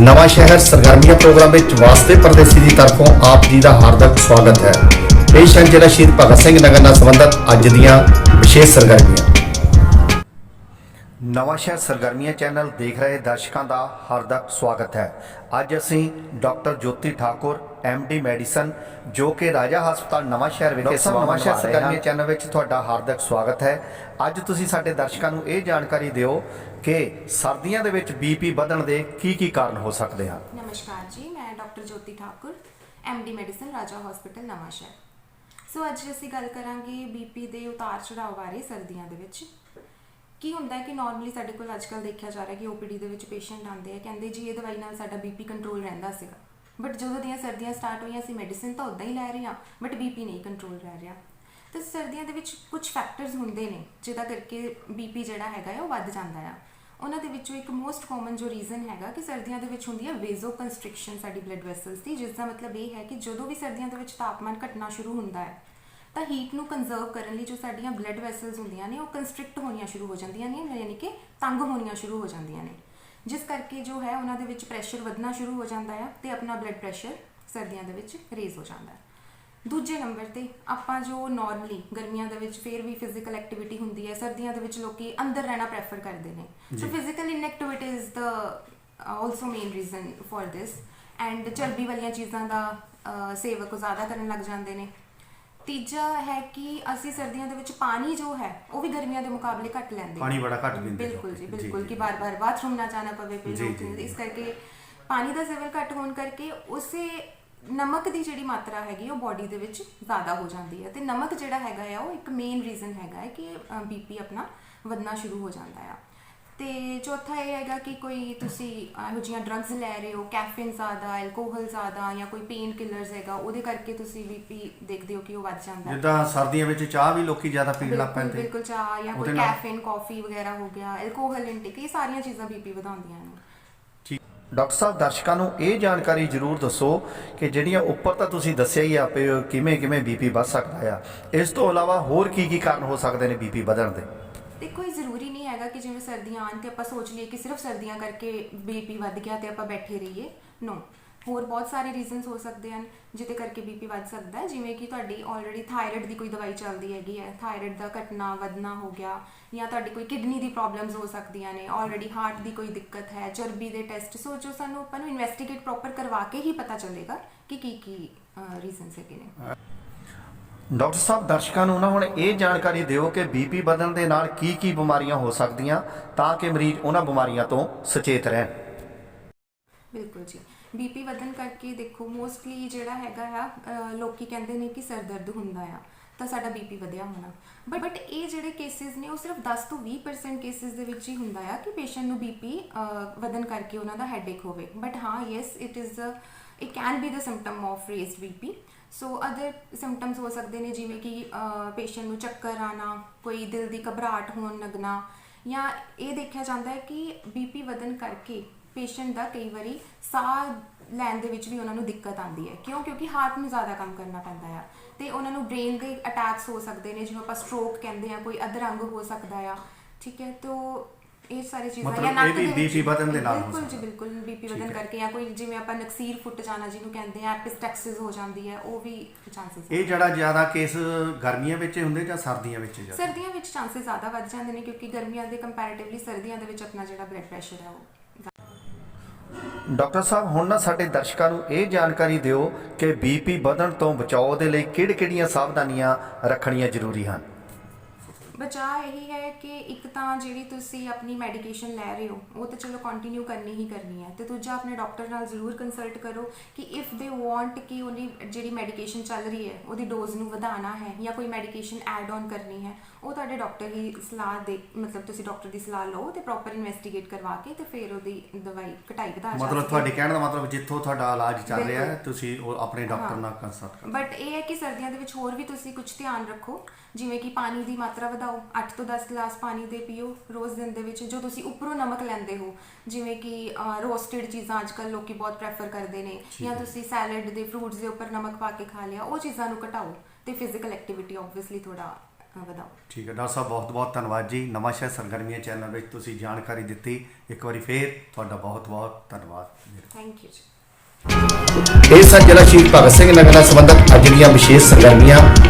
ਨਵਾਂ ਸ਼ਹਿਰ ਸਰਗਰਮੀਆਂ ਪ੍ਰੋਗਰਾਮ ਵਿੱਚ ਵਾਸਤੇ ਪਰਦੇਸੀ ਦੀ ਤਰਫੋਂ ਆਪ ਜੀ ਦਾ ਹਾਰਦਿਕ ਸਵਾਗਤ ਹੈ। ਪੇਸ਼ ਹਨ ਜ਼ਿਲ੍ਹਾ ਸ਼ਹੀਦ ਭਗਤ ਸਿੰਘ ਨਗਰ ਨਾਲ ਸੰਬੰਧਿਤ ਅੱਜ ਦੀਆਂ ਵਿਸ਼ੇਸ਼ ਸਰਗਰਮੀਆਂ। ਨਵਾਂ ਸ਼ਹਿਰ ਸਰਗਰਮੀਆਂ ਚੈਨਲ ਦੇਖ ਰਹੇ ਦਰਸ਼ਕਾਂ ਦਾ ਹਾਰਦਿਕ ਸਵਾਗਤ ਹੈ। ਅੱਜ ਅਸੀਂ doctor Jyoti Thakur D medicine ਜੋ ਕਿ ਰਾਜਾ ਹਸਪਤਾਲ ਨਵਾਂ ਸ਼ਹਿਰ ਵਿਖੇ ਨਵਾਂ ਸ਼ਹਿਰ ਸਰਗਰਮੀਆਂ ਚੈਨਲ ਵਿੱਚ ਤੁਹਾਡਾ ਹਾਰਦਿਕ ਸਵਾਗਤ ਹੈ। ਅੱਜ ਤੁਸੀਂ ਸਾਡੇ ਦਰਸ਼ਕਾਂ ਨੂੰ ਇਹ ਜਾਣਕਾਰੀ ਦਿਓ ਕਿ ਸਰਦੀਆਂ ਦੇ ਵਿੱਚ ਬੀਪੀ ਵਧਣ ਦੇ ਕੀ ਕੀ ਕਾਰਨ ਹੋ ਸਕਦੇ ਹਨ? ਨਮਸਕਾਰ ਜੀ, ਮੈਂ doctor Jyoti Thakur D medicine Raja hospital Nawanshahr so ਅੱਜ ਅਸੀਂ ਗੱਲ ਕਰਾਂਗੇ ਬੀਪੀ ਦੇ ਉਤਾਰ ਚੜਾਅ ਬਾਰੇ ਸਰਦੀਆਂ ਦੇ ਵਿੱਚ। ਕੀ ਹੁੰਦਾ ਹੈ ਕਿ ਨਾਰਮਲੀ ਸਾਡੇ ਕੋਲ ਅੱਜਕੱਲ ਦੇਖਿਆ ਜਾ ਰਿਹਾ ਕਿ ਓਪੀਡੀ ਦੇ ਵਿੱਚ ਪੇਸ਼ੈਂਟ ਆਉਂਦੇ ਆ, ਕਹਿੰਦੇ ਜੀ ਇਹ ਦਵਾਈ ਨਾਲ ਸਾਡਾ ਬੀਪੀ ਕੰਟਰੋਲ ਰਹਿੰਦਾ ਸੀਗਾ। ਬਟ ਜਦੋਂ ਦੀਆਂ ਸਰਦੀਆਂ ਸਟਾਰਟ ਹੋਈਆਂ, ਅਸੀਂ ਮੈਡੀਸਿਨ ਤਾਂ ਉਦਾਂ ਹੀ ਲੈ ਰਹੇ ਹਾਂ ਬਟ ਬੀਪੀ ਨਹੀਂ ਕੰਟਰੋਲ ਰਹਿ ਰਿਹਾ। ਤੇ ਸਰਦੀਆਂ ਦੇ ਵਿੱਚ ਕੁਝ ਫੈਕਟਰਸ ਹੁੰਦੇ ਨੇ, ਜਿਹਦਾ ਕਰਕੇ ਬੀਪੀ ਜਿਹੜਾ ਹੈਗਾ ਉਹ ਵੱਧ ਜਾਂਦਾ ਆ। ਉਹਨਾਂ ਦੇ ਵਿੱਚੋਂ ਇੱਕ ਮੋਸਟ ਕਾਮਨ ਜੋ ਰੀਜ਼ਨ ਹੈਗਾ ਕਿ ਸਰਦੀਆਂ ਦੇ ਵਿੱਚ ਹੁੰਦੀ ਹੈ ਵੇਜ਼ੋ ਕੰਸਟ੍ਰਿਕਸ਼ਨ ਸਾਡੀ ਬਲੱਡ ਵੈਸਲਸ ਦੀ ਜਿਸ ਦਾ ਮਤਲਬ ਇਹ ਹੈ ਕਿ ਜਦੋਂ ਵੀ ਸਰਦੀਆਂ ਦੇ ਵਿੱਚ ਤਾਪਮਾਨ ਘਟਣਾ ਸ਼ੁਰੂ ਹੁੰਦਾ ਹੈ, ਤਾਂ ਹੀਟ ਨੂੰ ਕੰਜ਼ਰਵ ਕਰਨ ਲਈ ਜੋ ਸਾਡੀਆਂ ਬਲੱਡ ਵੈਸਲਸ ਹੁੰਦੀਆਂ ਨੇ, ਉਹ ਕੰਸਟ੍ਰਿਕਟ ਹੋਣੀਆਂ ਸ਼ੁਰੂ ਹੋ ਜਾਂਦੀਆਂ ਨੇ ਯਾਨੀ ਕਿ ਤੰਗ ਹੋਣੀਆਂ ਸ਼ੁਰੂ ਹੋ ਜਾਂਦੀਆਂ ਨੇ। ਜਿਸ ਕਰਕੇ ਜੋ ਹੈ ਉਹਨਾਂ ਦੇ ਵਿੱਚ ਪ੍ਰੈਸ਼ਰ ਵਧਣਾ ਸ਼ੁਰੂ ਹੋ ਜਾਂਦਾ ਹੈ ਤੇ ਆਪਣਾ ਬਲੱਡ ਪ੍ਰੈਸ਼ਰ ਸਰਦੀਆਂ ਦੇ ਵਿੱਚ ਰੇਜ਼ ਹੋ ਜਾਂਦਾ ਹੈ। ਦੂਜੇ ਨੰਬਰ ਤੇ ਆਪਾਂ ਜੋ ਨਾਰਮਲੀ ਗਰਮੀਆਂ ਦੇ ਵਿੱਚ ਫੇਰ ਵੀ ਫਿਜ਼ੀਕਲ ਐਕਟੀਵਿਟੀ ਹੁੰਦੀ ਹੈ ਸਰਦੀਆਂ ਦੇ ਵਿੱਚ ਲੋਕੀ ਅੰਦਰ ਰਹਿਣਾ ਪ੍ਰੈਫਰ ਕਰਦੇ ਨੇ so physical inactivity is the also main reason for this and ਚਰਬੀ ਵਾਲੀਆਂ ਚੀਜ਼ਾਂ ਦਾ ਸੇਵਕ ਜ਼ਿਆਦਾ ਕਰਨ ਲੱਗ ਜਾਂਦੇ ਨੇ ਤੀਜਾ ਹੈ ਕਿ ਅਸੀਂ ਸਰਦੀਆਂ ਦੇ ਵਿੱਚ ਪਾਣੀ ਜੋ ਹੈ ਉਹ ਵੀ ਗਰਮੀਆਂ ਦੇ ਮੁਕਾਬਲੇ ਘੱਟ ਲੈਂਦੇ ਹਾਂ। ਪਾਣੀ ਬੜਾ ਘੱਟ ਪੀਂਦੇ ਬਿਲਕੁਲ ਜੀ ਲੋਕ। ਜੀ, ਬਿਲਕੁਲ। ਕਿ ਬਾਰ-ਬਾਰ ਬਾਥਰੂਮ ਨਾ ਜਾਣਾ ਪਵੇ ਜੀ। ਇਸ ਕਰਕੇ ਪਾਣੀ ਦਾ ਸੇਵਨ ਘੱਟ ਹੋਣ ਕਰਕੇ ਉਸੇ ਨਮਕ ਦੀ ਜਿਹੜੀ ਮਾਤਰਾ ਹੈਗੀ ਉਹ ਬਾਡੀ ਦੇ ਵਿੱਚ ਜ਼ਿਆਦਾ ਹੋ ਜਾਂਦੀ ਹੈ ਤੇ ਨਮਕ ਜਿਹੜਾ ਹੈਗਾ ਆ ਉਹ ਇੱਕ ਮੇਨ ਰੀਜ਼ਨ ਹੈਗਾ ਹੈ ਕਿ ਬੀਪੀ ਆਪਣਾ ਵਧਣਾ ਸ਼ੁਰੂ ਹੋ ਜਾਂਦਾ ਆ। ਤੇ ਚੌਥਾ ਇਹ ਹੈਗਾ ਕਿ ਕੋਈ ਤੁਸੀਂ ਇਹੋ ਜਿਹੀਆਂ ਡਰੱਗਸ ਲੈ ਰਹੇ ਹੋ ਕੈਫੀਨ ਜ਼ਿਆਦਾ ਐਲਕੋਹਲ ਜ਼ਿਆਦਾ ਜਾਂ ਕੋਈ ਪੇਨ ਕਿਲਰਸ ਹੈਗਾ ਉਹਦੇ ਕਰਕੇ ਤੁਸੀਂ ਬੀਪੀ ਦੇਖਦੇ ਹੋ ਕਿ ਉਹ ਵੱਧ ਜਾਂਦਾ। ਹੈ ਜਿੱਦਾਂ ਸਰਦੀਆਂ ਵਿੱਚ ਚਾਹ ਵੀ ਲੋਕੀ ਜ਼ਿਆਦਾ ਪੀਣ ਲੱਗ ਪੈਂਦੇ। ਬਿਲਕੁਲ ਚਾਹ ਜਾਂ ਕੋਈ ਕੈਫੀਨ ਕਾਫੀ ਵਗੈਰਾ ਹੋ ਗਿਆ ਐਲਕੋਹਲ ਇਨਟੇਕ ਇਹ ਸਾਰੀਆਂ ਚੀਜ਼ਾਂ ਬੀਪੀ ਵਧਾਉਂਦੀਆਂ ਨੇ। ਡਾਕਟਰ ਸਾਹਿਬ, ਦਰਸ਼ਕਾਂ ਨੂੰ ਇਹ ਜਾਣਕਾਰੀ ਜ਼ਰੂਰ ਦੱਸੋ ਕਿ ਜਿਹੜੀਆਂ ਉੱਪਰ ਤਾਂ ਤੁਸੀਂ ਦੱਸਿਆ ਹੀ ਆਪੇ ਕਿਵੇਂ ਕਿਵੇਂ ਬੀਪੀ ਵੱਧ ਸਕਦਾ ਆ। ਇਸ ਤੋਂ ਇਲਾਵਾ ਹੋਰ ਕੀ ਕੀ ਕਾਰਨ ਹੋ ਸਕਦੇ ਨੇ ਬੀਪੀ ਵਧਣ ਦੇ? ਦੇਖੋ, ਇਹ ਜ਼ਰੂਰੀ ਨਹੀਂ ਹੈਗਾ ਕਿ ਜਿਵੇਂ ਸਰਦੀਆਂ ਆਣ ਤੇ ਆਪਾਂ ਸੋਚ ਲਈਏ ਕਿ ਸਿਰਫ ਸਰਦੀਆਂ ਕਰਕੇ ਬੀਪੀ ਵੱਧ ਗਿਆ ਤੇ ਆਪਾਂ ਬੈਠੇ ਰਹੀਏ। ਨੋ ਹੋਰ ਬਹੁਤ ਸਾਰੇ ਰੀਜ਼ਨਸ ਹੋ ਸਕਦੇ ਹਨ ਜਿਹਦੇ ਕਰਕੇ ਬੀਪੀ ਵੱਧ ਸਕਦਾ ਹੈ। ਜਿਵੇਂ ਕਿ ਤੁਹਾਡੀ ਆਲਰੇਡੀ ਥਾਇਰਾਇਡ ਦੀ ਕੋਈ ਦਵਾਈ ਚੱਲਦੀ ਹੈਗੀ ਹੈ। ਥਾਇਰਾਇਡ ਦਾ ਘਟਣਾ ਵਧਣਾ ਹੋ ਗਿਆ ਜਾਂ ਤੁਹਾਡੀ ਕੋਈ ਕਿਡਨੀ ਦੀ ਪ੍ਰੋਬਲਮਸ ਹੋ ਸਕਦੀਆਂ ਨੇ ਆਲਰੇਡੀ ਹਾਰਟ ਦੀ ਕੋਈ ਦਿੱਕਤ ਹੈ ਚਰਬੀ ਦੇ ਟੈਸਟ ਸੋ ਜੋ ਸਾਨੂੰ ਆਪਾਂ ਨੂੰ ਇਨਵੈਸਟੀਗੇਟ ਪ੍ਰੋਪਰ ਕਰਵਾ ਕੇ ਹੀ ਪਤਾ ਚੱਲੇਗਾ ਕਿ ਕੀ ਕੀ ਰੀਜ਼ਨਸ ਹੈਗੇ ਨੇ। ਡਾਕਟਰ ਸਾਹਿਬ ਦਰਸ਼ਕਾਂ ਨੂੰ ਨਾ ਹੁਣ ਇਹ ਜਾਣਕਾਰੀ ਦਿਓ ਕਿ ਬੀਪੀ ਵਧਣ ਦੇ ਨਾਲ ਕੀ ਕੀ ਬਿਮਾਰੀਆਂ ਹੋ ਸਕਦੀਆਂ ਤਾਂ ਕਿ ਮਰੀਜ਼ ਉਹਨਾਂ ਬਿਮਾਰੀਆਂ ਤੋਂ ਸੁਚੇਤ ਰਹਿਣ। ਬਿਲਕੁਲ ਜੀ। ਬੀਪੀ ਵਧਣ ਕਰਕੇ ਦੇਖੋ ਮੋਸਟਲੀ ਜਿਹੜਾ ਹੈਗਾ ਆ ਲੋਕੀ ਕਹਿੰਦੇ ਨੇ ਕਿ ਸਿਰ ਦਰਦ ਹੁੰਦਾ ਆ ਤਾਂ ਸਾਡਾ ਬੀਪੀ ਵਧਿਆ ਹੋਣਾ। ਬਟ ਬਟ ਇਹ ਜਿਹੜੇ ਕੇਸਿਸ ਨੇ ਉਹ ਸਿਰਫ 10 ਤੋਂ 20% ਕੇਸਿਸ ਦੇ ਵਿੱਚ ਹੀ ਹੁੰਦਾ ਆ ਕਿ ਪੇਸ਼ੈਂਟ ਨੂੰ ਬੀਪੀ ਵਧਣ ਕਰਕੇ ਉਹਨਾਂ ਦਾ ਹੈਡੇਕ ਹੋਵੇ। ਬਟ ਹਾਂ yes it is it can be the symptom of raised BP so other symptoms ਹੋ ਸਕਦੇ ਨੇ ਜਿਵੇਂ ਕਿ ਪੇਸ਼ੈਂਟ ਨੂੰ ਚੱਕਰ ਆਣਾ ਕੋਈ ਦਿਲ ਦੀ ਘਬਰਾਹਟ ਹੋਣ ਲੱਗਣਾ ਜਾਂ ਇਹ ਦੇਖਿਆ ਜਾਂਦਾ ਹੈ ਕਿ ਬੀਪੀ ਵਧਣ ਕਰਕੇ ਪੇਸ਼ੈਂਟ ਦਾ ਕਈ ਵਾਰੀ ਸਾਹ ਲੈਣ ਦੇ ਵਿੱਚ ਵੀ ਉਹਨਾਂ ਨੂੰ ਦਿੱਕਤ ਆਉਂਦੀ ਹੈ। ਕਿਉਂ? ਕਿਉਂਕਿ ਹਾਰਟ ਨੂੰ ਜ਼ਿਆਦਾ ਕੰਮ ਕਰਨਾ ਪੈਂਦਾ ਆ। ਤੇ ਉਹਨਾਂ ਨੂੰ ਬ੍ਰੇਨ ਦੇ ਅਟੈਕਸ ਹੋ ਸਕਦੇ ਨੇ ਜਿਹਨੂੰ ਆਪਾਂ ਸਟ੍ਰੋਕ ਕਹਿੰਦੇ ਆ ਕੋਈ ਅਧਰੰਗ ਹੋ ਸਕਦਾ ਆ। ਠੀਕ ਹੈ? ਤੋ ਇਹ ਸਾਰੀ ਚੀਜ਼ਾਂ ਜਾਂ ਨੱਕ ਦੇ BP ਵਧਣ ਦੇ ਨਾਲ ਬਿਲਕੁਲ ਜੀ। ਬਿਲਕੁਲ ਬੀਪੀ ਵਧਣ। ਕਰਕੇ ਜਾਂ ਕੋਈ ਜਿਵੇਂ ਆਪਾਂ ਨਕਸੀਰ ਫੁੱਟ ਜਾਣਾ ਜਿਹਨੂੰ ਕਹਿੰਦੇ ਆ ਐਪਿਸਟੈਕਸਿਸ ਹੋ ਜਾਂਦੀ ਹੈ ਉਹ ਵੀ ਚਾਂਸਸ ਇਹ ਜਿਹੜਾ ਜ਼ਿਆਦਾ ਕੇਸ ਗਰਮੀਆਂ ਵਿੱਚ ਹੁੰਦੇ ਜਾਂ ਸਰਦੀਆਂ ਵਿੱਚ ਜ਼ਿਆਦਾ? ਸਰਦੀਆਂ ਵਿੱਚ ਚਾਂਸਸ ਜ਼ਿਆਦਾ ਵੱਧ ਜਾਂਦੇ ਨੇ ਕਿਉਂਕਿ ਗਰਮੀਆਂ ਦੇ ਕੰਪੈਰੀਟਿਵਲੀ ਸਰਦੀਆਂ ਦੇ ਵਿੱਚ ਆਪਣਾ ਜਿਹੜਾ ਬਲੱਡ ਪ੍ਰੈਸ਼ਰ ਹੈ ਉਹ ਡਾਕਟਰ ਸਾਹਿਬ, ਹੁਣ ਨਾ ਸਾਡੇ ਦਰਸ਼ਕਾਂ ਨੂੰ ਇਹ ਜਾਣਕਾਰੀ ਦਿਓ ਕਿ ਬੀਪੀ ਵਧਣ ਤੋਂ ਬਚਾਓ ਦੇ ਲਈ ਕਿਹੜੇ ਕਿਹੜੀਆਂ ਸਾਵਧਾਨੀਆਂ ਰੱਖਣੀਆਂ ਜ਼ਰੂਰੀ ਹਨ। ਬਚਾਅ ਇਹੀ ਹੈ ਕਿ ਇੱਕ ਤਾਂ ਜਿਹੜੀ ਤੁਸੀਂ ਆਪਣੀ ਮੈਡੀਕੇਸ਼ਨ ਲੈ ਰਹੇ ਹੋ ਉਹ ਤਾਂ ਚਲੋ ਕੰਟੀਨਿਊ ਕਰਨੀ ਹੀ ਕਰਨੀ ਹੈ ਤੇ ਦੂਜਾ ਆਪਣੇ ਡਾਕਟਰ ਨਾਲ ਜ਼ਰੂਰ ਕੰਸਲਟ ਕਰੋ ਕਿ ਇਫ ਦੇ ਵਾਂਟ ਕਿ ਉਹਦੀ ਜਿਹੜੀ ਮੈਡੀਕੇਸ਼ਨ ਚੱਲ ਰਹੀ ਹੈ ਉਹਦੀ ਡੋਜ਼ ਨੂੰ ਵਧਾਉਣਾ ਹੈ ਜਾਂ ਕੋਈ ਮੈਡੀਕੇਸ਼ਨ ਐਡ ਔਨ ਕਰਨੀ ਹੈ ਉਹ ਤੁਹਾਡੇ ਡਾਕਟਰ ਹੀ ਸਲਾਹ ਦੇ ਮਤਲਬ ਤੁਸੀਂ ਡਾਕਟਰ ਦੀ ਸਲਾਹ ਲਓ ਤੇ ਪ੍ਰੋਪਰ ਇਨਵੈਸਟੀਗੇਟ ਕਰਵਾ ਕੇ ਤੇ ਫਿਰ ਉਹਦੀ ਦਵਾਈ ਘਟਾਈ ਵਧਾ ਮਤਲਬ ਸਕਦੀ ਹੈ। ਤੁਹਾਡੇ ਕਹਿਣ ਦਾ ਮਤਲਬ ਜਿੱਥੋਂ ਤੁਹਾਡਾ ਇਲਾਜ ਚੱਲ ਰਿਹਾ ਹੈ। ਤੁਸੀਂ ਉਹ ਆਪਣੇ ਡਾਕਟਰ। ਨਾਲ ਕੰਸਲਟ ਕਰੋ ਬਟ ਇਹ ਹੈ ਕਿ ਸਰਦੀਆਂ ਦੇ ਵਿੱਚ ਹੋਰ ਵੀ ਤੁਸੀਂ ਕੁਝ ਧਿਆਨ ਰੱਖੋ ਜਿਵੇਂ ਕਿ ਪਾਣੀ ਦੀ ਮਾਤਰਾ ਵਧਾਓ ਘਟਾਓ 8 ਤੋਂ 10 ਗਲਾਸ ਪਾਣੀ ਦੇ ਪੀਓ ਰੋਜ਼ ਦਿਨ ਦੇ ਵਿੱਚ ਜੋ ਤੁਸੀਂ ਉੱਪਰੋਂ ਨਮਕ ਲੈਂਦੇ ਹੋ। ਜਿਵੇਂ ਕਿ ਰੋਸਟਡ ਚੀਜ਼ਾਂ ਅੱਜਕੱਲ ਲੋਕੀ ਬਹੁਤ ਪ੍ਰੈਫਰ ਕਰਦੇ ਨੇ। ਜਾਂ ਤੁਸੀਂ ਸੈਲਡ ਦੇ ਫਰੂਟਸ ਦੇ ਉੱਪਰ ਨਮਕ ਪਾ ਕੇ ਖਾ ਲਿਆ ਉਹ ਚੀਜ਼ਾਂ ਨੂੰ ਘਟਾਓ ਤੇ ਫਿਜ਼ੀਕਲ ਐਕਟੀਵਿਟੀ ਆਬਵੀਅਸਲੀ ਥੋੜਾ ਵਧਾਓ। ਠੀਕ ਹੈ ਡਾਕਟਰ ਸਾਹਿਬ ਬਹੁਤ ਬਹੁਤ ਧੰਨਵਾਦ ਜੀ। ਨਵਾਂ ਸ਼ਹਿਰ ਸਰਗਰਮੀਆਂ ਚੈਨਲ ਵਿੱਚ ਤੁਸੀਂ ਜਾਣਕਾਰੀ ਦਿੱਤੀ। ਇੱਕ ਵਾਰੀ ਫੇਰ ਤੁਹਾਡਾ ਬਹੁਤ ਬਹੁਤ ਧੰਨਵਾਦ। ਥੈਂਕ ਯੂ ਜੀ। ਇਹ ਸਨ ਜਲਾ ਭਗਤ ਸਿੰਘ ਨਗਰ ਨਾਲ ਸੰਬੰਧਿਤ ਅੱਜ ਵਿਸ਼ੇਸ਼ ਸਰਗਰਮੀਆਂ।